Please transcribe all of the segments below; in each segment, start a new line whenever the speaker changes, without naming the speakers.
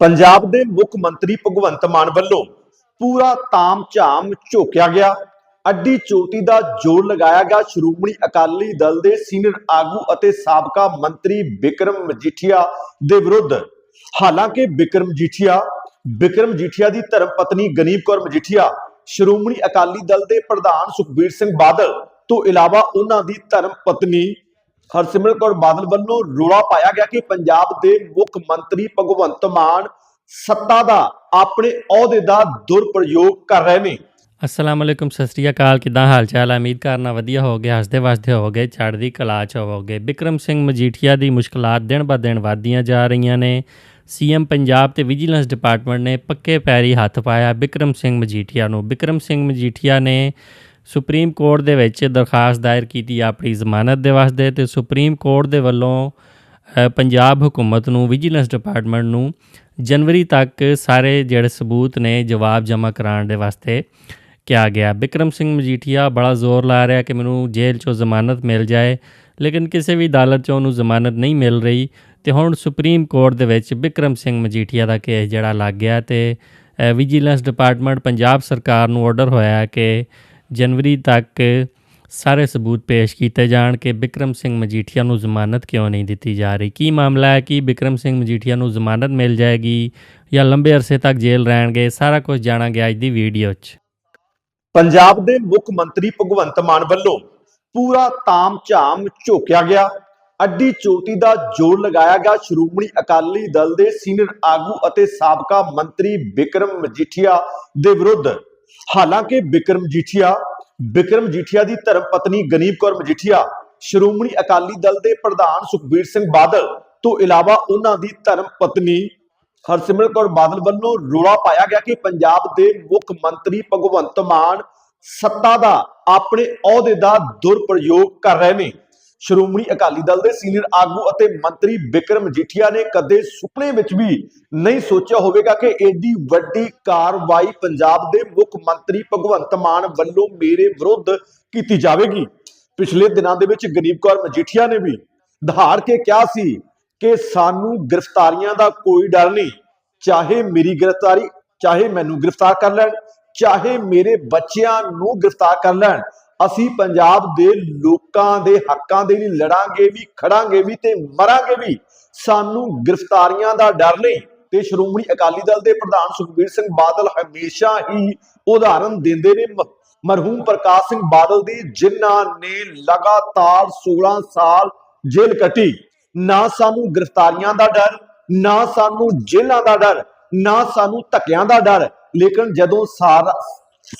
ਪੰਜਾਬ ਦੇ ਮੁੱਖ ਮੰਤਰੀ ਭਗਵੰਤ ਮਾਨ ਵੱਲੋਂ ਪੂਰਾ ਤਾਮ-ਝਾਮ ਝੋਕਿਆ ਗਿਆ। ਅੱਡੀ ਚੋਟੀ ਦਾ ਜੋਰ ਲਗਾਇਆ ਗਿਆ। ਸ਼੍ਰੋਮਣੀ ਅਕਾਲੀ ਦਲ ਦੇ ਸੀਨੀਅਰ ਆਗੂ ਅਤੇ ਸਾਬਕਾ ਮੰਤਰੀ ਬਿਕਰਮ ਮਜੀਠੀਆ ਦੇ ਵਿਰੁੱਧ। ਹਾਲਾਂਕਿ ਬਿਕਰਮ ਮਜੀਠੀਆ ਬਿਕਰਮ ਮਜੀਠੀਆ ਦੀ ਧਰਮ ਪਤਨੀ ਗਨੀਪ ਕੌਰ ਮਜੀਠੀਆ, ਸ਼੍ਰੋਮਣੀ ਅਕਾਲੀ ਦਲ ਦੇ ਪ੍ਰਧਾਨ ਸੁਖਬੀਰ ਸਿੰਘ ਬਾਦਲ ਤੋਂ ਇਲਾਵਾ ਉਹਨਾਂ ਦੀ ਧਰਮ ਪਤਨੀ ਹਰਸਿਮਰਤ ਕੌਰ ਬਾਦਲ ਵੱਲੋਂ ਰੋਲਾ ਪਾਇਆ ਗਿਆ ਕਿ ਪੰਜਾਬ ਦੇ ਮੁੱਖ ਮੰਤਰੀ ਭਗਵੰਤ ਮਾਨ ਸੱਤਾ ਦਾ ਆਪਣੇ ਅਹੁਦੇ ਦਾ ਦੁਰਪ੍ਰਯੋਗ ਕਰ ਰਹੇ ਨੇ।
ਅਸਲਾਮ ਅਲੈਕੁਮ, ਸਤਿ ਸ੍ਰੀ ਅਕਾਲ। ਕਿਦਾਂ ਹਾਲ ਚਾਲ ਹੈ ਉਮੀਦ ਕਰਨਾ ਵਧੀਆ ਹੋਗੇ ਹੱਸਦੇ ਵਸਦੇ ਹੋਗੇ ਚੜ੍ਹਦੀ ਕਲਾ ਚ ਹੋਵੋਗੇ ਬਿਕਰਮ ਸਿੰਘ ਮਜੀਠੀਆ ਦੀ ਮੁਸ਼ਕਲਾਤ ਦਿਨ ਬਾ ਦਿਨ ਵਧਦੀਆਂ ਜਾ ਰਹੀਆਂ ਨੇ। ਸੀਐਮ ਪੰਜਾਬ ਤੇ ਵਿਜੀਲੈਂਸ ਡਿਪਾਰਟਮੈਂਟ ਨੇ ਪੱਕੇ ਪੈਰੀ ਹੱਥ ਪਾਇਆ ਬਿਕਰਮ ਸਿੰਘ ਮਜੀਠੀਆ ਨੂੰ। ਬਿਕਰਮ ਸਿੰਘ ਮਜੀਠੀਆ ਨੇ ਸੁਪਰੀਮ ਕੋਰਟ ਦੇ ਵਿੱਚ ਦਰਖਾਸਤ ਦਾਇਰ ਕੀਤੀ ਆਪਣੀ ਜ਼ਮਾਨਤ ਦੇ ਵਾਸਤੇ ਤੇ ਸੁਪਰੀਮ ਕੋਰਟ ਦੇ ਵੱਲੋਂ ਪੰਜਾਬ ਹਕੂਮਤ ਨੂੰ, ਵਿਜੀਲੈਂਸ ਡਿਪਾਰਟਮੈਂਟ ਨੂੰ ਜਨਵਰੀ ਤੱਕ ਸਾਰੇ ਜਿਹੜੇ ਸਬੂਤ ਨੇ ਜਵਾਬ ਜਮ੍ਹਾਂ ਕਰਾਉਣ ਦੇ ਵਾਸਤੇ ਕਿਹਾ ਗਿਆ। ਬਿਕਰਮ ਸਿੰਘ ਮਜੀਠੀਆ ਬੜਾ ਜ਼ੋਰ ਲਾ ਰਿਹਾ ਕਿ ਮੈਨੂੰ ਜੇਲ੍ਹ 'ਚੋਂ ਜ਼ਮਾਨਤ ਮਿਲ ਜਾਏ, ਲੇਕਿਨ ਕਿਸੇ ਵੀ ਅਦਾਲਤ 'ਚੋਂ ਉਹਨੂੰ ਜ਼ਮਾਨਤ ਨਹੀਂ ਮਿਲ ਰਹੀ। ਤੇ ਹੁਣ ਸੁਪਰੀਮ ਕੋਰਟ ਦੇ ਵਿੱਚ ਬਿਕਰਮ ਸਿੰਘ ਮਜੀਠੀਆ ਦਾ ਕੇਸ ਜਿਹੜਾ ਲੱਗ ਗਿਆ ਤੇ ਵਿਜੀਲੈਂਸ ਡਿਪਾਰਟਮੈਂਟ ਪੰਜਾਬ ਸਰਕਾਰ ਨੂੰ ਆਰਡਰ ਹੋਇਆ ਕਿ ਜਨਵਰੀ ਤੱਕ ਸਾਰੇ ਸਬੂਤ ਪੇਸ਼ ਕੀਤੇ ਜਾਣ ਕਿ ਬਿਕਰਮ ਸਿੰਘ ਮਜੀਠੀਆ ਨੂੰ ਜ਼ਮਾਨਤ ਕਿਉਂ ਨਹੀਂ ਦਿੱਤੀ ਜਾ ਰਹੀ? ਕੀ ਮਾਮਲਾ ਹੈ ਕਿ ਬਿਕਰਮ ਸਿੰਘ ਮਜੀਠੀਆ ਨੂੰ ਜ਼ਮਾਨਤ ਮਿਲ ਜਾਏਗੀ ਜਾਂ ਲੰਬੇ ਅਰਸੇ ਤੱਕ ਜੇਲ੍ਹ ਰਹਿਣਗੇ? ਸਾਰਾ ਕੁਝ ਜਾਣਾਂਗੇ ਅੱਜ ਦੀ ਵੀਡੀਓ 'ਚ।
ਪੰਜਾਬ ਦੇ ਮੁੱਖ ਮੰਤਰੀ ਭਗਵੰਤ ਮਾਨ ਵੱਲੋਂ ਪੂਰਾ ਤਾਮ-ਝਾਮ ਝੋਕਿਆ ਗਿਆ। ਅੱਡੀ ਚੋਟੀ ਦਾ ਜੋਰ ਲਗਾਇਆ ਗਿਆ। ਸ਼੍ਰੋਮਣੀ ਅਕਾਲੀ ਦਲ ਦੇ ਸੀਨੀਅਰ ਆਗੂ ਅਤੇ ਸਾਬਕਾ ਮੰਤਰੀ ਬਿਕਰਮ ਮਜੀਠੀਆ ਦੇ ਵਿਰੁੱਧ ਹਾਲਾਂਕਿ ਬਿਕਰਮ ਮਜੀਠੀਆ ਬਿਕਰਮ ਮਜੀਠੀਆ ਦੀ ਧਰਮ ਪਤਨੀ ਗਨੀਪ ਕੌਰ ਮਜੀਠੀਆ, ਸ਼੍ਰੋਮਣੀ ਅਕਾਲੀ ਦਲ ਦੇ ਪ੍ਰਧਾਨ ਸੁਖਬੀਰ ਸਿੰਘ ਬਾਦਲ, ਤੋਂ ਇਲਾਵਾ ਉਹਨਾਂ ਦੀ ਧਰਮ ਪਤਨੀ ਹਰਸਿਮਰਤ ਕੌਰ ਬਾਦਲ ਵੱਲੋਂ ਰੋਲਾ ਪਾਇਆ ਗਿਆ ਕਿ ਪੰਜਾਬ ਦੇ ਮੁੱਖ ਮੰਤਰੀ ਭਗਵੰਤ ਮਾਨ ਸੱਤਾ ਦਾ ਆਪਣੇ ਅਹੁਦੇ ਦਾ ਦੁਰਪ੍ਰਯੋਗ ਕਰ ਰਹੇ ਨੇ। ਸ਼੍ਰੋਮਣੀ ਅਕਾਲੀ ਦਲ ਦੇ ਸੀਨੀਅਰ ਆਗੂ ਅਤੇ ਮੰਤਰੀ ਬਿਕਰਮ ਮਜੀਠੀਆ ਨੇ ਕਦੇ ਸੁਪਨੇ ਵਿੱਚ ਵੀ ਨਹੀਂ ਸੋਚਿਆ ਹੋਵੇਗਾ ਕਿ ਏਡੀ ਵੱਡੀ ਕਾਰਵਾਈ ਪੰਜਾਬ ਦੇ ਮੁੱਖ ਮੰਤਰੀ ਭਗਵੰਤ ਮਾਨ ਵੱਲੋਂ ਮੇਰੇ ਵਿਰੁੱਧ ਕੀਤੀ ਜਾਵੇਗੀ। ਪਿਛਲੇ ਦਿਨਾਂ ਦੇ ਵਿੱਚ ਗਰੀਬ ਕੌਰ ਮਜੀਠੀਆ ਨੇ ਵੀ ਧਾਰ ਕੇ ਕਿਹਾ ਸੀ ਕਿ ਸਾਨੂੰ ਗ੍ਰਿਫਤਾਰੀਆਂ ਦਾ ਕੋਈ ਡਰ ਨਹੀਂ। ਚਾਹੇ ਮੇਰੀ ਗ੍ਰਿਫਤਾਰੀ, ਚਾਹੇ ਮੈਨੂੰ ਗ੍ਰਿਫਤਾਰ ਕਰ ਲੈਣ, ਚਾਹੇ ਮੇਰੇ ਬੱਚਿਆਂ ਨੂੰ ਗ੍ਰਿਫਤਾਰ ਕਰ ਲੈਣ ਅਸੀਂ ਪੰਜਾਬ ਦੇ ਲੋਕਾਂ ਦੇ ਹੱਕਾਂ ਦੇ ਲਈ ਲੜਾਂਗੇ ਵੀ, ਖੜਾਂਗੇ ਵੀ ਤੇ ਮਰਾਂਗੇ ਵੀ। ਸਾਨੂੰ ਗ੍ਰਿਫਤਾਰੀਆਂ ਦਾ ਡਰ ਨਹੀਂ ਤੇ ਸ਼੍ਰੋਮਣੀ ਅਕਾਲੀ ਦਲ ਦੇ ਪ੍ਰਧਾਨ ਸੁਖਬੀਰ ਸਿੰਘ ਬਾਦਲ ਹਮੇਸ਼ਾ ਹੀ ਉਦਾਹਰਨ ਦਿੰਦੇ ਨੇ। ਮਰਹੂਮ ਪ੍ਰਕਾਸ਼ ਸਿੰਘ ਬਾਦਲ ਦੀ, ਜਿਨ੍ਹਾਂ ਨੇ ਲਗਾਤਾਰ 16 ਸਾਲ ਜੇਲ੍ਹ ਕੱਟੀ। ਨਾ ਸਾਨੂੰ ਗ੍ਰਿਫਤਾਰੀਆਂ ਦਾ ਡਰ, ਨਾ ਸਾਨੂੰ ਜੇਲ੍ਹਾਂ ਦਾ ਡਰ, ਨਾ ਸਾਨੂੰ ਧੱਕਿਆਂ ਦਾ ਡਰ। ਲੇਕਿਨ ਜਦੋਂ ਸਾਰਾ,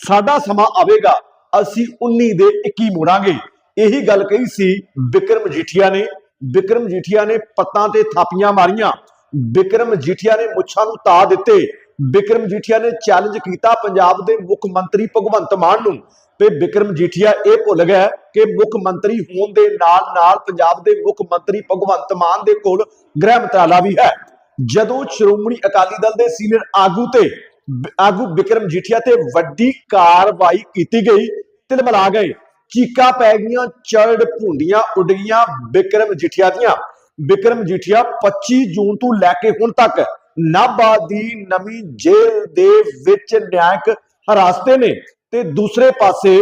ਸਾਡਾ ਸਮਾਂ ਆਵੇਗਾ ਅਸੀਂ 19 ਦੇ 21 ਮੋੜਾਂਗੇ। ਇਹੀ ਗੱਲ ਕਹੀ ਸੀ ਵਿਕਰਮ ਜੀਠੀਆ ਨੇ। ਵਿਕਰਮ ਜੀਠੀਆ ਨੇ ਪੱਤਾਂ ਤੇ ਥਾਪੀਆਂ ਮਾਰੀਆਂ। ਵਿਕਰਮ ਜੀਠੀਆ ਨੇ ਮੁੱਛਾਂ ਨੂੰ ਤਾ ਦਿੱਤੇ। ਵਿਕਰਮ ਜੀਠੀਆ ਨੇ ਚੈਲੰਜ ਕੀਤਾ ਪੰਜਾਬ ਦੇ ਮੁੱਖ ਮੰਤਰੀ ਭਗਵੰਤ ਮਾਨ ਨੂੰ। ਤੇ ਵਿਕਰਮ ਜੀਠੀਆ ਇਹ ਭੁੱਲ ਗਿਆ ਕਿ ਮੁੱਖ ਮੰਤਰੀ ਹੋਣ ਦੇ ਨਾਲ ਨਾਲ ਪੰਜਾਬ ਦੇ ਮੁੱਖ ਮੰਤਰੀ ਭਗਵੰਤ ਮਾਨ ਦੇ ਕੋਲ ਗ੍ਰਹਿ ਮੰਤਰਾਲਾ ਵੀ ਹੈ। ਜਦੋਂ ਸ਼੍ਰੋਮਣੀ ਅਕਾਲੀ ਦਲ ਦੇ ਸੀਨੀਅਰ ਆਗੂ ਤੇ ਆਗੂ ਵਿਕਰਮ ਜੀਠੀਆ ਤੇ ਵੱਡੀ ਕਾਰਵਾਈ ਕੀਤੀ ਗਈ ਤਿਲਮਲਾ ਗਏ। ਚੀਕਾ ਪੈ ਗਈਆਂ ਚੜ ਭੁੰਡੀਆਂ ਉੱਡ ਗਈਆਂ ਵਿਕਰਮ ਜੀਠੀਆ ਦੀਆਂ। ਵਿਕਰਮ ਜੀਠੀਆ 25 ਜੂਨ ਤੋਂ ਲੈ ਕੇ ਹੁਣ ਤੱਕ ਨਾਭਾ ਦੀ ਨਵੀਂ ਜੇਲ੍ਹ ਦੇ ਵਿੱਚ ਨਿਆਂਇਕ ਹਰਾਸਤੇ ਨੇ ਤੇ ਦੂਸਰੇ ਪਾਸੇ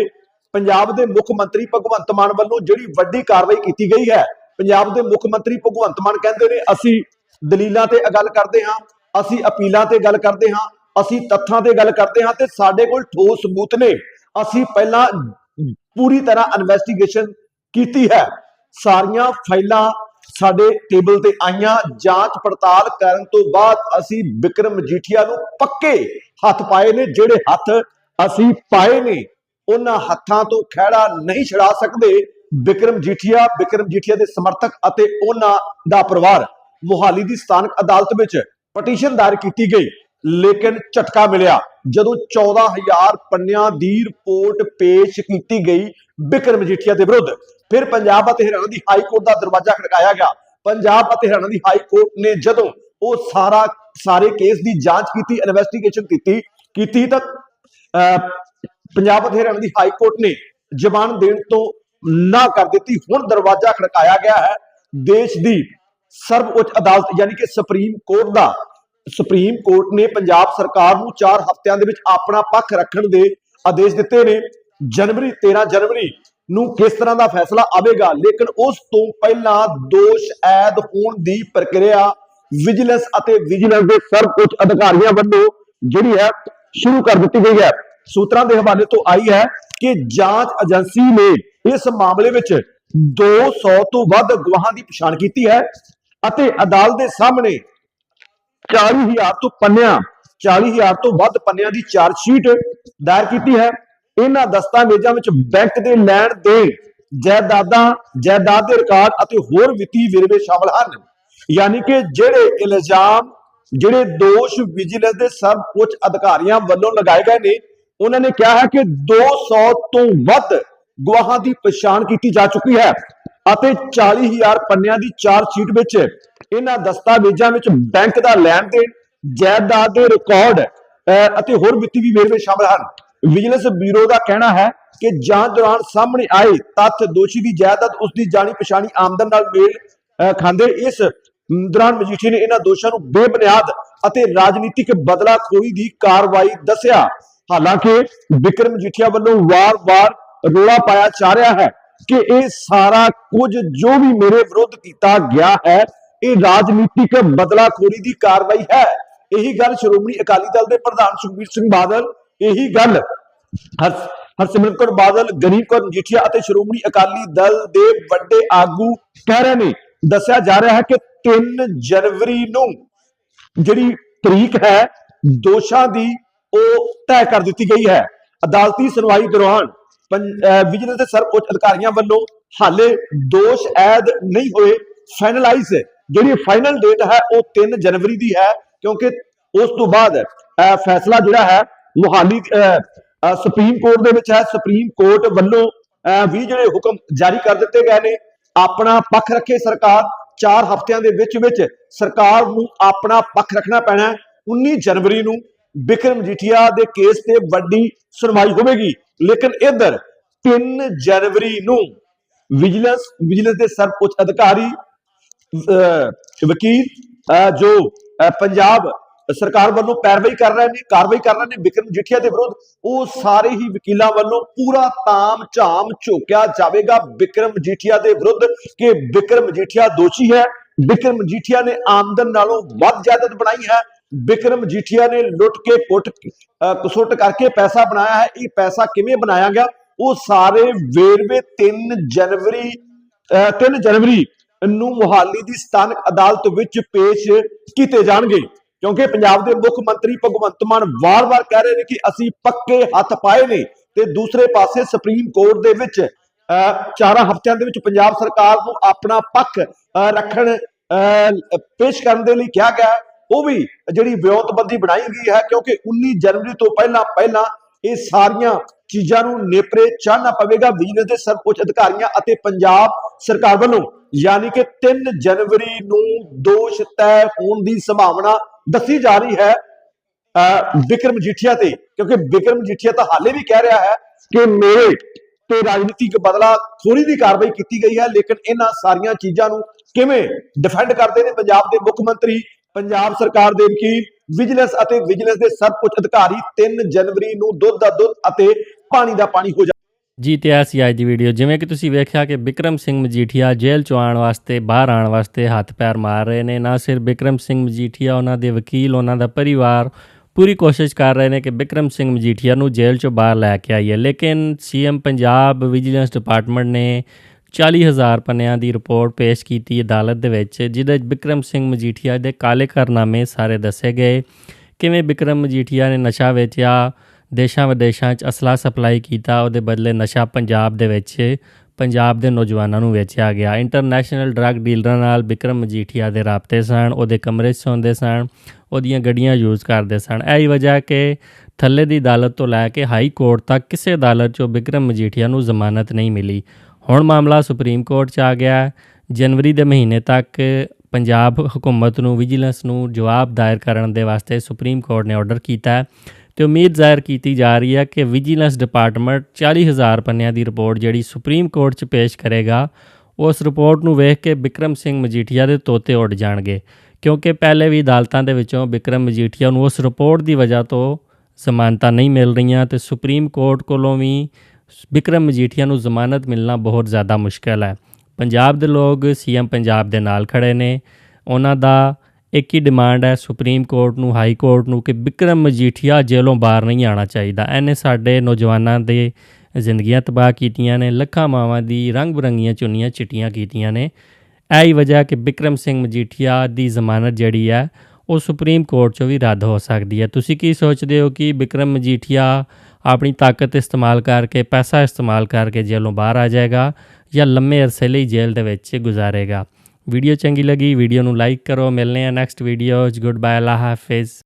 ਪੰਜਾਬ ਦੇ ਮੁੱਖ ਮੰਤਰੀ ਭਗਵੰਤ ਮਾਨ ਵੱਲੋਂ ਜਿਹੜੀ ਵੱਡੀ ਕਾਰਵਾਈ ਕੀਤੀ ਗਈ ਹੈ, ਪੰਜਾਬ ਦੇ ਮੁੱਖ ਮੰਤਰੀ ਭਗਵੰਤ ਮਾਨ ਕਹਿੰਦੇ ਨੇ, ਅਸੀਂ ਦਲੀਲਾਂ ਤੇ ਗੱਲ ਕਰਦੇ ਹਾਂ, ਅਸੀਂ ਅਪੀਲਾਂ ਤੇ ਗੱਲ ਕਰਦੇ ਹਾਂ ਅਸੀਂ ਤੱਥਾਂ ਤੇ ਗੱਲ ਕਰਦੇ ਹਾਂ ਤੇ ਸਾਡੇ ਕੋਲ ਠੋਸ ਸਬੂਤ ਨੇ। ਅਸੀਂ ਪਹਿਲਾਂ ਪੂਰੀ ਤਰ੍ਹਾਂ ਇਨਵੈਸਟੀਗੇਸ਼ਨ ਕੀਤੀ ਹੈ। ਸਾਰੀਆਂ ਫਾਈਲਾਂ ਸਾਡੇ ਟੇਬਲ ਤੇ ਆਈਆਂ। ਜਾਂਚ ਪੜਤਾਲ ਕਰਨ ਤੋਂ ਬਾਅਦ ਅਸੀਂ ਵਿਕਰਮ ਮਜੀਠੀਆ ਨੂੰ ਪੱਕੇ ਹੱਥ ਪਾਏ ਨੇ, ਜਿਹੜੇ ਹੱਥ ਅਸੀਂ ਪਾਏ ਨੇ, ਉਹਨਾਂ ਹੱਥਾਂ ਤੋਂ ਖਹਿੜਾ ਨਹੀਂ ਛੜਾ ਸਕਦੇ। ਵਿਕਰਮ ਜੀਠੀਆ ਵਿਕਰਮ ਜੀਠੀਆ ਦੇ ਸਮਰਥਕ ਅਤੇ ਉਹਨਾਂ ਦਾ ਪਰਿਵਾਰ ਮੁਹਾਲੀ ਦੀ ਸਥਾਨਕ ਅਦਾਲਤ ਵਿੱਚ ਪਟੀਸ਼ਨ ਦਾਇਰ ਕੀਤੀ ਗਈ। ਲੇਕਿਨ ਝਟਕਾ ਮਿਲਿਆ। ਜਦੋਂ 14000 ਪੰਨਿਆਂ ਦੀ ਰਿਪੋਰਟ ਪੇਸ਼ ਕੀਤੀ ਗਈ ਬਿਕਰਮ ਜੀਠੀਆ ਦੇ ਵਿਰੁੱਧ ਫਿਰ ਪੰਜਾਬ ਅਤੇ ਹਰਿਆਣਾ ਦੀ ਹਾਈ ਕੋਰਟ ਦਾ ਦਰਵਾਜ਼ਾ ਖੜਕਾਇਆ ਗਿਆ। ਪੰਜਾਬ ਅਤੇ ਹਰਿਆਣਾ ਦੀ ਹਾਈ ਕੋਰਟ ਨੇ ਜਦੋਂ ਉਹ ਸਾਰਾ ਸਾਰੇ ਕੇਸ ਦੀ ਜਾਂਚ ਕੀਤੀ ਇਨਵੈਸਟੀਗੇਸ਼ਨ ਕੀਤੀ ਕੀਤੀ ਤਾਂ ਅਹ, ਪੰਜਾਬ ਅਤੇ ਹਰਿਆਣਾ ਦੀ ਹਾਈ ਕੋਰਟ ਨੇ ਜ਼ਬਾਨ ਦੇਣ ਤੋਂ ਨਾ ਕਰ ਦਿੱਤੀ। ਹੁਣ ਦਰਵਾਜ਼ਾ ਖੜਕਾਇਆ ਗਿਆ ਹੈ। ਦੇਸ਼ ਦੀ ਸਰਵਉੱਚ ਅਦਾਲਤ ਯਾਨੀ ਕਿ ਸੁਪਰੀਮ ਕੋਰਟ ਦਾ ਸੁਪਰੀਮ ਕੋਰਟ ਨੇ ਪੰਜਾਬ ਸਰਕਾਰ ਨੂੰ 4 ਹਫ਼ਤਿਆਂ ਦੇ ਵਿੱਚ ਆਪਣਾ ਪੱਖ ਰੱਖਣ ਦੇ ਆਦੇਸ਼ ਦਿੱਤੇ ਨੇ। ਜਨਵਰੀ 13 ਜਨਵਰੀ ਨੂੰ ਕਿਸ ਤਰ੍ਹਾਂ ਦਾ ਫੈਸਲਾ ਆਵੇਗਾ? ਲੇਕਿਨ ਉਸ ਤੋਂ ਪਹਿਲਾਂ ਦੋਸ਼ ਐਦ ਹੋਣ ਦੀ ਪ੍ਰਕਿਰਿਆ, ਵਿਜੀਲੈਂਸ ਅਤੇ ਵਿਜੀਲੈਂਸ ਦੇ ਸਰਵਉੱਚ ਅਧਿਕਾਰੀਆਂ ਵੱਲੋਂ ਜਿਹੜੀ ਹੈ, ਸ਼ੁਰੂ ਕਰ ਦਿੱਤੀ ਗਈ ਹੈ। ਸੂਤਰਾਂ ਦੇ ਹਵਾਲੇ ਤੋਂ ਆਈ ਹੈ ਕਿ ਜਾਂਚ ਏਜੰਸੀ ਨੇ ਇਸ ਮਾਮਲੇ ਵਿੱਚ 200 ਤੋਂ ਵੱਧ ਗਵਾਹਾਂ ਦੀ ਪਛਾਣ ਕੀਤੀ ਹੈ ਅਤੇ ਅਦਾਲਤ ਦੇ ਸਾਹਮਣੇ 40000 ਤੋਂ ਪੰਨਿਆਂ 40000 ਤੋਂ ਵੱਧ ਪੰਨਿਆਂ ਦੀ ਚਾਰਜ ਸ਼ੀਟ ਦਾਇਰ ਕੀਤੀ ਹੈ। ਇਹਨਾਂ ਦਸਤਾਵੇਜ਼ਾਂ ਵਿੱਚ ਬੈਂਕ ਦੇ ਲੈਣ ਦੇਣ ਜਾਇਦਾਦਾਂ, ਜਾਇਦਾਦ ਦੇ ਰਿਕਾਰਡ ਅਤੇ ਹੋਰ ਵਿੱਤੀ ਵੇਰਵੇ ਸ਼ਾਮਲ ਹਨ। ਯਾਨੀ ਕਿ ਜਿਹੜੇ ਇਲਜ਼ਾਮ, ਜਿਹੜੇ ਦੋਸ਼ ਵਿਜੀਲੈਂਸ ਦੇ ਸਭ ਉੱਚ ਅਧਿਕਾਰੀਆਂ ਵੱਲੋਂ ਲਗਾਏ ਗਏ ਨੇ, ਉਹਨਾਂ ਨੇ ਕਿਹਾ ਹੈ ਕਿ 200 ਤੋਂ ਵੱਧ ਗਵਾਹਾਂ ਦੀ ਪਛਾਣ ਕੀਤੀ ਜਾ ਚੁੱਕੀ ਹੈ ਅਤੇ 40000 ਪੰਨਿਆਂ ਦੀ ਚਾਰ ਸ਼ੀਟ ਵਿੱਚ ਇਹਨਾਂ ਦਸਤਾਵੇਜ਼ਾਂ ਵਿੱਚ ਬੈਂਕ ਦਾ ਲੈਣ ਦੇਣ ਜਾਇਦਾਦ ਦੇ ਰਿਕਾਰਡ ਅਹ, ਅਤੇ ਹੋਰ ਵਿੱਤੀ ਵੀ ਵੇਰਵੇ ਸ਼ਾਮਲ ਹਨ। ਵਿਜੀਲੈਂਸ ਬਿਊਰੋ ਦਾ ਕਹਿਣਾ ਹੈ ਕਿ ਜਾਂਚ ਦੌਰਾਨ ਸਾਹਮਣੇ ਆਏ ਤੱਥ ਦੋਸ਼ੀ ਦੀ ਜਾਇਦਾਦ ਉਸ ਦੀ ਜਾਣੀ ਪਛਾਣੀ ਆਮਦਨ ਨਾਲ ਮੇਲ ਖਾਂਦੇ। ਇਸ ਦੌਰਾਨ ਮਜੀਠੀ ਨੇ ਇਹਨਾਂ ਦੋਸ਼ਾਂ ਨੂੰ ਬੇਬੁਨਿਆਦ ਅਤੇ ਰਾਜਨੀਤਿਕ ਬਦਲਾਖੋਰੀ ਦੀ ਕਾਰਵਾਈ ਦੱਸਿਆ। ਹਾਲਾਂਕਿ ਵਿਕਰਮ ਮਜੀਠੀਆ ਵੱਲੋਂ ਵਾਰ-ਵਾਰ ਰੋਲਾ ਪਾਇਆ ਜਾ ਰਿਹਾ ਹੈ ਕਿ ਇਹ ਸਾਰਾ ਕੁਝ ਜੋ ਵੀ ਮੇਰੇ ਵਿਰੁੱਧ ਕੀਤਾ ਗਿਆ ਹੈ ਇਹ ਰਾਜਨੀਤਿਕ ਬਦਲਾਖੋਰੀ ਦੀ ਕਾਰਵਾਈ ਹੈ। ਇਹੀ ਗੱਲ ਸ਼੍ਰੋਮਣੀ ਅਕਾਲੀ ਦਲ ਦੇ ਪ੍ਰਧਾਨ ਸੁਖਬੀਰ ਸਿੰਘ ਬਾਦਲ, ਇਹੀ ਗੱਲ ਹਰਸਿਮਰਤ ਕੌਰ ਬਾਦਲ ਗਰੀਬ ਕੌਰ ਮਜੀਠੀਆ ਅਤੇ ਸ਼੍ਰੋਮਣੀ ਅਕਾਲੀ ਦਲ ਦੇ ਵੱਡੇ ਆਗੂ ਕਹਿ ਰਹੇ ਨੇ, ਦੱਸਿਆ ਜਾ ਰਿਹਾ ਹੈ ਕਿ 3 ਜਨਵਰੀ ਨੂੰ ਜਿਹੜੀ ਤਰੀਕ ਹੈ, ਦੋਸ਼ਾਂ ਦੀ ਉਹ ਤੈਅ ਕਰ ਦਿੱਤੀ ਗਈ ਹੈ। ਅਦਾਲਤੀ ਸੁਣਵਾਈ ਦੌਰਾਨ ਪੰ- ਵਿਜੀਲੈਂਸ ਦੇ ਸਰਵਉੱਚ ਅਧਿਕਾਰੀਆਂ ਵੱਲੋਂ ਹਾਲੇ ਦੋਸ਼ ਐਦ ਨਹੀਂ ਹੋਏ ਫਾਈਨਲਾਈਜ਼ ਜਿਹੜੀ ਫਾਈਨਲ ਡੇਟ ਹੈ ਉਹ 3 ਜਨਵਰੀ ਦੀ ਹੈ, ਕਿਉਂਕਿ ਉਸ ਤੋਂ ਬਾਅਦ ਫੈਸਲਾ ਜਿਹੜਾ ਹੈ, ਮੁਹਾਲੀ ਸੁਪਰੀਮ ਕੋਰਟ ਦੇ ਵਿੱਚ ਹੈ। ਸੁਪਰੀਮ ਕੋਰਟ ਵੱਲੋਂ ਵੀ ਜਿਹੜੇ ਹੁਕਮ ਜਾਰੀ ਕਰ ਦਿੱਤੇ ਗਏ ਨੇ, ਆਪਣਾ ਪੱਖ ਰੱਖੇ ਸਰਕਾਰ 4 ਹਫ਼ਤਿਆਂ ਦੇ ਵਿੱਚ ਵਿੱਚ ਸਰਕਾਰ ਨੂੰ ਆਪਣਾ ਪੱਖ ਰੱਖਣਾ ਪੈਣਾ ਹੈ। 19 ਜਨਵਰੀ ਨੂੰ ਬਿਕਰਮ ਜੀਠੀਆ ਦੇ ਕੇਸ ਤੇ ਵੱਡੀ ਸੁਣਵਾਈ ਹੋਵੇਗੀ। ਲੇਕਿਨ ਇੱਧਰ 3 ਜਨਵਰੀ ਨੂੰ ਵਿਜੀਲੈਂਸ ਵਿਜੀਲੈਂਸ ਦੇ ਸਰਵਉੱਚ ਅਧਿਕਾਰੀ ਵਕੀਲ, ਅਹ, ਜੋ ਪੰਜਾਬ ਸਰਕਾਰ ਵੱਲੋਂ ਪੈਰਵਾਈ ਕਰ ਰਹੇ ਨੇ, ਕਾਰਵਾਈ ਕਰ ਰਹੇ ਨੇ, ਵਿਕਰਮ ਜੀਠੀਆ ਦੇ ਵਿਰੁੱਧ, ਉਹ ਸਾਰੇ ਹੀ ਵਕੀਲਾਂ ਵੱਲੋਂ ਪੂਰਾ ਤਾਮ ਝਾਮ ਝੋਕਿਆ ਜਾਵੇਗਾ ਵਿਕਰਮ ਜੀਠੀਆ ਦੇ ਵਿਰੁੱਧ ਕਿ ਵਿਕਰਮ ਜੀਠੀਆ ਦੋਸ਼ੀ ਹੈ। ਵਿਕਰਮ ਜੀਠੀਆ ਨੇ ਆਮਦਨ ਨਾਲੋਂ ਵੱਧ ਜਾਇਦਾਦ ਬਣਾਈ ਹੈ। ਵਿਕਰਮ ਜੀਠੀਆ ਨੇ ਲੁੱਟ ਕੇ, ਕੁੱਟ ਅਹ, ਕੁਸੁੱਟ ਕਰਕੇ ਪੈਸਾ ਬਣਾਇਆ ਹੈ। ਇਹ ਪੈਸਾ ਕਿਵੇਂ ਬਣਾਇਆ ਗਿਆ? ਉਹ ਸਾਰੇ ਵੇਰਵੇ 3 ਜਨਵਰੀ, ਅਹ 3 ਜਨਵਰੀ ਨੂੰ ਮੁਹਾਲੀ ਦੀ ਸਥਾਨਕ ਅਦਾਲਤ ਵਿੱਚ ਪੇਸ਼ ਕੀਤੇ ਜਾਣਗੇ। ਕਿਉਂਕਿ ਪੰਜਾਬ ਦੇ ਮੁੱਖ ਮੰਤਰੀ ਭਗਵੰਤ ਮਾਨ ਵਾਰ-ਵਾਰ ਕਹਿ ਰਹੇ ਨੇ ਕਿ ਅਸੀਂ ਪੱਕੇ ਹੱਥ ਪਾਏ ਨੇ ਤੇ ਦੂਸਰੇ ਪਾਸੇ ਸੁਪਰੀਮ ਕੋਰਟ ਦੇ ਵਿੱਚ ਚਾਰਾਂ ਹਫ਼ਤਿਆਂ ਦੇ ਵਿੱਚ ਪੰਜਾਬ ਸਰਕਾਰ ਨੂੰ ਆਪਣਾ ਪੱਖ ਰੱਖਣ ਅਹ, ਪੇਸ਼ ਕਰਨ ਦੇ ਲਈ ਕਿਹਾ ਗਿਆ। ਉਹ ਵੀ ਜਿਹੜੀ ਵਿਉਂਤਬੰਦੀ ਬਣਾਈ ਗਈ ਹੈ ਕਿਉਂਕਿ 19 ਜਨਵਰੀ ਤੋਂ ਪਹਿਲਾਂ ਪਹਿਲਾਂ ਇਹ ਸਾਰੀਆਂ ਚੀਜ਼ਾਂ ਨੂੰ ਨੇਪਰੇ ਚਾਹਨਾ ਪਵੇਗਾ। ਵਿਜੀਲੈਂਸ ਦੇ ਸਰਵਉੱਚ ਅਧਿਕਾਰੀਆਂ ਅਤੇ ਪੰਜਾਬ ਸਰਕਾਰ ਵੱਲੋਂ ਯਾਨੀ ਕਿ 3 ਜਨਵਰੀ ਨੂੰ ਦੋਸ਼ ਤੈਅ ਹੋਣ ਦੀ ਸੰਭਾਵਨਾ ਦੱਸੀ ਜਾ ਰਹੀ ਹੈ ਵਿਕਰਮ ਜੀਠੀਆ ਤੇ, ਕਿਉਂਕਿ ਵਿਕਰਮ ਜੀਠੀਆ ਤਾਂ ਹਾਲੇ ਵੀ ਕਹਿ ਰਿਹਾ ਹੈ ਕਿ ਮੇਰੇ ਤੇ ਰਾਜਨੀਤਿਕ ਬਦਲਾ ਖੋਰੀ ਦੀ ਕਾਰਵਾਈ ਕੀਤੀ ਗਈ ਹੈ, ਲੇਕਿਨ ਇਹਨਾਂ ਸਾਰੀਆਂ ਚੀਜ਼ਾਂ ਨੂੰ ਕਿਵੇਂ ਡਿਫੈਂਡ ਕਰਦੇ ਨੇ ਪੰਜਾਬ ਦੇ ਮੁੱਖ ਮੰਤਰੀ, ਪੰਜਾਬ ਸਰਕਾਰ ਦੇ ਵਕੀਲ ਵਿਜੀਲੈਂਸ ਅਤੇ ਵਿਜੀਲੈਂਸ ਦੇ ਸਭ ਉੱਚ ਅਧਿਕਾਰੀ 3 ਜਨਵਰੀ ਨੂੰ ਦੁੱਧ ਦਾ ਦੁੱਧ ਅਤੇ ਪਾਣੀ ਦਾ ਪਾਣੀ ਹੋ ਜੀ
ਤੇ ਆ ਸੀ ਅੱਜ ਦੀ ਵੀਡੀਓ ਜਿਵੇਂ ਕਿ ਤੁਸੀਂ ਵੇਖਿਆ ਕਿ ਬਿਕਰਮ ਸਿੰਘ ਮਜੀਠੀਆ ਜੇਲ੍ਹ ਚੋਂ ਆਉਣ ਵਾਸਤੇ, ਬਾਹਰ ਆਉਣ ਵਾਸਤੇ ਹੱਥ ਪੈਰ ਮਾਰ ਰਹੇ ਨੇ। ਨਾ ਸਿਰ ਬਿਕਰਮ ਸਿੰਘ ਮਜੀਠੀਆ, ਉਹਨਾਂ ਦੇ ਵਕੀਲ, ਉਹਨਾਂ ਦਾ ਪਰਿਵਾਰ ਪੂਰੀ ਕੋਸ਼ਿਸ਼ ਕਰ ਰਹੇ ਨੇ ਕਿ ਬਿਕਰਮ ਸਿੰਘ ਮਜੀਠੀਆ ਨੂੰ ਜੇਲ੍ਹ ਚੋਂ ਬਾਹਰ ਲੈ ਕੇ ਆਈਏ। ਲੇਕਿਨ ਸੀਐਮ ਪੰਜਾਬ ਵਿਜੀਲੈਂਸ ਡਿਪਾਰਟਮੈਂਟ ਨੇ 40000 ਪੰਨਿਆਂ ਦੀ ਰਿਪੋਰਟ ਪੇਸ਼ ਕੀਤੀ ਅਦਾਲਤ ਦੇ ਵਿੱਚ, ਜਿਹਦੇ ਵਿੱਚ ਬਿਕਰਮ ਸਿੰਘ ਮਜੀਠੀਆ ਦੇ ਕਾਲੇ ਕਾਰਨਾਮੇ ਸਾਰੇ ਦੱਸੇ ਗਏ। ਕਿਵੇਂ ਬਿਕਰਮ ਮਜੀਠੀਆ ਨੇ ਨਸ਼ਾ ਵੇਚਿਆ ਦੇਸ਼ਾਂ ਵਿਦੇਸ਼ਾਂ 'ਚ ਅਸਲਾ ਸਪਲਾਈ ਕੀਤਾ, ਉਹਦੇ ਬਦਲੇ ਨਸ਼ਾ ਪੰਜਾਬ ਦੇ ਵਿੱਚ, ਪੰਜਾਬ ਦੇ ਨੌਜਵਾਨਾਂ ਨੂੰ ਵੇਚਿਆ ਗਿਆ। ਇੰਟਰਨੈਸ਼ਨਲ ਡਰੱਗ ਡੀਲਰਾਂ ਨਾਲ ਬਿਕਰਮ ਮਜੀਠੀਆ ਦੇ ਰਾਬਤੇ ਸਨ, ਉਹਦੇ ਕਮਰੇ 'ਚ ਸੌਂਦੇ ਸਨ, ਉਹਦੀਆਂ ਗੱਡੀਆਂ ਯੂਜ਼ ਕਰਦੇ ਸਨ। ਇਹ ਵਜ੍ਹਾ ਕਿ ਥੱਲੇ ਦੀ ਅਦਾਲਤ ਤੋਂ ਲੈ ਕੇ ਹਾਈ ਕੋਰਟ ਤੱਕ ਕਿਸੇ ਅਦਾਲਤ 'ਚੋਂ ਬਿਕਰਮ ਮਜੀਠੀਆ ਨੂੰ ਜ਼ਮਾਨਤ ਨਹੀਂ ਮਿਲੀ। ਹੁਣ ਮਾਮਲਾ ਸੁਪਰੀਮ ਕੋਰਟ 'ਚ ਆ ਗਿਆ। ਜਨਵਰੀ ਦੇ ਮਹੀਨੇ ਤੱਕ ਪੰਜਾਬ ਹਕੂਮਤ ਨੂੰ, ਵਿਜੀਲੈਂਸ ਨੂੰ ਜਵਾਬ ਦਾਇਰ ਕਰਨ ਦੇ ਵਾਸਤੇ ਸੁਪਰੀਮ ਕੋਰਟ ਨੇ ਆਰਡਰ ਕੀਤਾ। ਤੇ ਉਮੀਦ ਜ਼ਾਹਿਰ ਕੀਤੀ ਜਾ ਰਹੀ ਹੈ ਕਿ ਵਿਜੀਲੈਂਸ ਡਿਪਾਰਟਮੈਂਟ 40000 ਪੰਨਿਆਂ ਦੀ ਰਿਪੋਰਟ ਜਿਹੜੀ ਸੁਪਰੀਮ ਕੋਰਟ 'ਚ ਪੇਸ਼ ਕਰੇਗਾ, ਉਸ ਰਿਪੋਰਟ ਨੂੰ ਵੇਖ ਕੇ ਬਿਕਰਮ ਸਿੰਘ ਮਜੀਠੀਆ ਦੇ ਤੋਤੇ ਉੱਡ ਜਾਣਗੇ। ਕਿਉਂਕਿ ਪਹਿਲੇ ਵੀ ਅਦਾਲਤਾਂ ਦੇ ਵਿੱਚੋਂ ਵਿਕਰਮ ਮਜੀਠੀਆ ਨੂੰ ਉਸ ਰਿਪੋਰਟ ਦੀ ਵਜ੍ਹਾ ਤੋਂ ਜ਼ਮਾਨਤਾਂ ਨਹੀਂ ਮਿਲ ਰਹੀਆਂ ਤੇ ਸੁਪਰੀਮ ਕੋਰਟ ਕੋਲੋਂ ਵੀ ਵਿਕਰਮ ਮਜੀਠੀਆ ਨੂੰ ਜ਼ਮਾਨਤ ਮਿਲਣਾ ਬਹੁਤ ਜ਼ਿਆਦਾ ਮੁਸ਼ਕਲ ਹੈ। ਪੰਜਾਬ ਦੇ ਲੋਕ ਸੀਐਮ ਪੰਜਾਬ ਦੇ ਨਾਲ ਖੜੇ ਨੇ। ਉਹਨਾਂ ਦਾ ਇੱਕ ਹੀ ਡਿਮਾਂਡ ਹੈ ਸੁਪਰੀਮ ਕੋਰਟ ਨੂੰ ਹਾਈ ਕੋਰਟ ਨੂੰ ਕਿ ਵਿਕਰਮ ਮਜੀਠੀਆ ਜੇਲੋਂ ਬਾਹਰ ਨਹੀਂ ਆਉਣਾ ਚਾਹੀਦਾ। ਇਹਨੇ ਸਾਡੇ ਨੌਜਵਾਨਾਂ ਦੇ ਜ਼ਿੰਦਗੀਆਂ ਤਬਾਹ ਕੀਤੀਆਂ ਨੇ, ਲੱਖਾਂ ਮਾਵਾਂ ਦੀ ਰੰਗ ਬਰੰਗੀਆਂ ਚੁੰਨੀਆਂ ਚਿੱਟੀਆਂ ਕੀਤੀਆਂ ਨੇ। ਇਹ ਵਜ੍ਹਾ ਕਿ ਵਿਕਰਮ ਸਿੰਘ ਮਜੀਠੀਆ ਦੀ ਜ਼ਮਾਨਤ ਜਿਹੜੀ ਹੈ, ਉਹ ਸੁਪਰੀਮ ਕੋਰਟ 'ਚੋਂ ਵੀ ਰੱਦ ਹੋ ਸਕਦੀ ਹੈ। ਤੁਸੀਂ ਕੀ ਸੋਚਦੇ ਹੋ ਕਿ ਵਿਕਰਮ ਮਜੀਠੀਆ ਆਪਣੀ ਤਾਕਤ ਇਸਤੇਮਾਲ ਕਰਕੇ, ਪੈਸਾ ਇਸਤੇਮਾਲ ਕਰਕੇ ਜੇਲੋਂ ਬਾਹਰ ਆ ਜਾਏਗਾ ਜਾਂ ਲੰਮੇ ਅਰਸੇ ਲਈ ਜੇਲ੍ਹ ਦੇ ਵਿੱਚ ਗੁਜ਼ਾਰੇਗਾ? ਵੀਡੀਓ ਚੰਗੀ ਲੱਗੀ ਵੀਡੀਓ ਨੂੰ ਲਾਈਕ ਕਰੋ ਮਿਲਨੇ ਆ ਨੈਕਸਟ ਵੀਡੀਓ 'ਚ ਗੁੱਡ ਬਾਏ ਅੱਲਾ ਹਾਫਿਜ਼